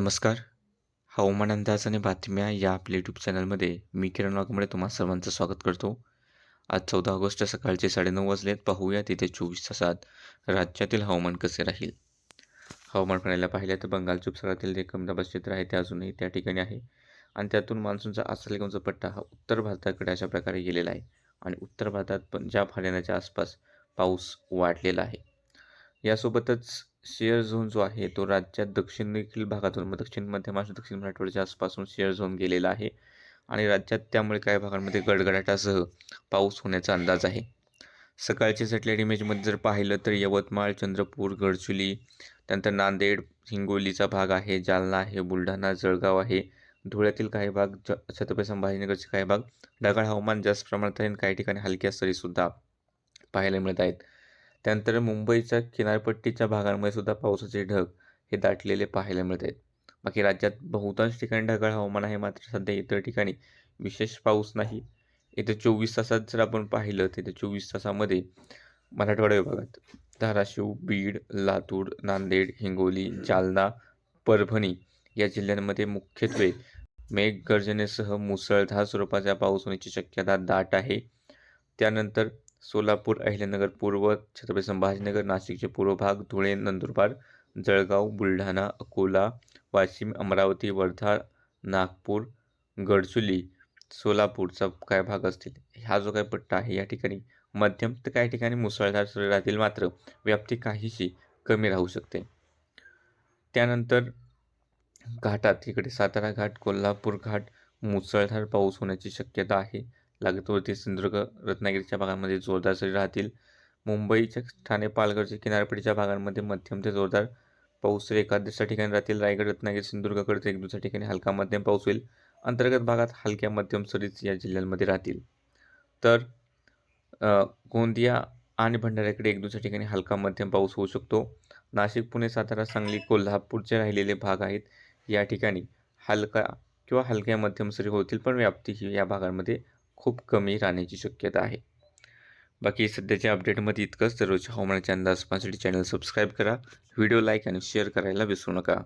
नमस्कार. हवामान अंदाज आणि बातम्या या आपल्या यूट्यूब चॅनलमध्ये मी किरण वाघमोडे तुम्हा सर्वांचं स्वागत करतो. आज चौदा ऑगस्ट सकाळचे साडेनऊ वाजलेत. पाहूया तिथे चोवीस तासात राज्यातील हवामान कसे राहील. हवामान प्रणालीला पाहिलं तर बंगालच्या उपसागरातील जे कमदाबाद क्षेत्र आहे ते अजूनही त्या ठिकाणी आहे. आणि त्यातून मान्सूनचा आसलेगावचा पट्टा हा उत्तर भारताकडे अशा प्रकारे गेलेला आहे. आणि उत्तर भारतात पंजाब हरियाणाच्या आसपास पाऊस वाढलेला आहे. यासोबतच शेअर झोन जो आहे तो राज्यात दक्षिण देखील भागातून मग दक्षिण मध्य महाराष्ट्र दक्षिण मराठवाड्याच्या आसपासून शेअर झोन गेलेला आहे. आणि राज्यात त्यामुळे काही भागांमध्ये गडगडाटासह पाऊस होण्याचा अंदाज आहे. सकाळच्या सॅटेलाईट इमेजमध्ये जर पाहिलं तर यवतमाळ चंद्रपूर गडचुली त्यानंतर नांदेड हिंगोलीचा भाग आहे जालना आहे बुलढाणा जळगाव आहे. धुळ्यातील काही भाग ज छत्रपती संभाजीनगरचे काही भाग ढगाळ हवामान जास्त प्रमाणात आहे आणि काही ठिकाणी हलक्या सरीसुद्धा पाहायला मिळत आहेत. त्यानंतर मुंबईच्या किनारपट्टीच्या भागांमध्ये सुद्धा पावसाचे ढग हे दाटलेले पाहायला मिळत आहेत. बाकी राज्यात बहुतांश ठिकाणी ढगाळ हवामान आहे मात्र सध्या इतर ठिकाणी विशेष पाऊस नाही. येत्या चोवीस तासात जर आपण पाहिलं तर येत्या चोवीस तासामध्ये मराठवाडा विभागात धाराशिव बीड लातूर नांदेड हिंगोली जालना परभणी या जिल्ह्यांमध्ये मुख्यत्वे मेघगर्जनेसह मुसळधार स्वरूपाचा पाऊस होण्याची शक्यता दाट आहे. त्यानंतर सोलापूर अहिल्यानगर पूर्व छत्रपती संभाजीनगर नाशिकचे पूर्व भाग धुळे नंदुरबार जळगाव बुलढाणा अकोला वाशिम अमरावती वर्धा नागपूर गडचुली सोलापूरचा काय भाग असतील? हा जो काय पट्टा आहे या ठिकाणी मध्यम तर काही ठिकाणी मुसळधार सुरू राहतील मात्र व्याप्ती काहीशी कमी राहू शकते. त्यानंतर घाटात इकडे सातारा घाट कोल्हापूर घाट मुसळधार पाऊस होण्याची शक्यता आहे. लागतवरती सिंधुदुर्ग रत्नागिरीच्या भागांमध्ये जोरदार सरी राहतील. मुंबईच्या ठाणे पालघरच्या किनारपट्टीच्या भागांमध्ये मध्यम ते जोरदार पाऊस एखाद्याच्या ठिकाणी राहतील. रायगड रत्नागिरी सिंधुदुर्गाकडे एक दुसऱ्या ठिकाणी हलका मध्यम पाऊस होईल. अंतर्गत भागात हलक्या मध्यम सरीच या जिल्ह्यांमध्ये राहतील. तर गोंदिया आणि भंडाऱ्याकडे एक दुसऱ्या ठिकाणी हलका मध्यम पाऊस होऊ शकतो. नाशिक पुणे सातारा सांगली कोल्हापूरचे राहिलेले भाग आहेत. या ठिकाणी हलका किंवा हलक्या मध्यम सरी होतील पण व्याप्ती ही या भागांमध्ये खूप कमी राहण्याची शक्यता आहे. बाकी सध्याच्या अपडेटमध्ये इतकंच. दररोज हवामानाच्या अंदाज पाहण्यासाठी चॅनल सबस्क्राईब करा. व्हिडिओ लाईक आणि शेअर करायला विसरू नका.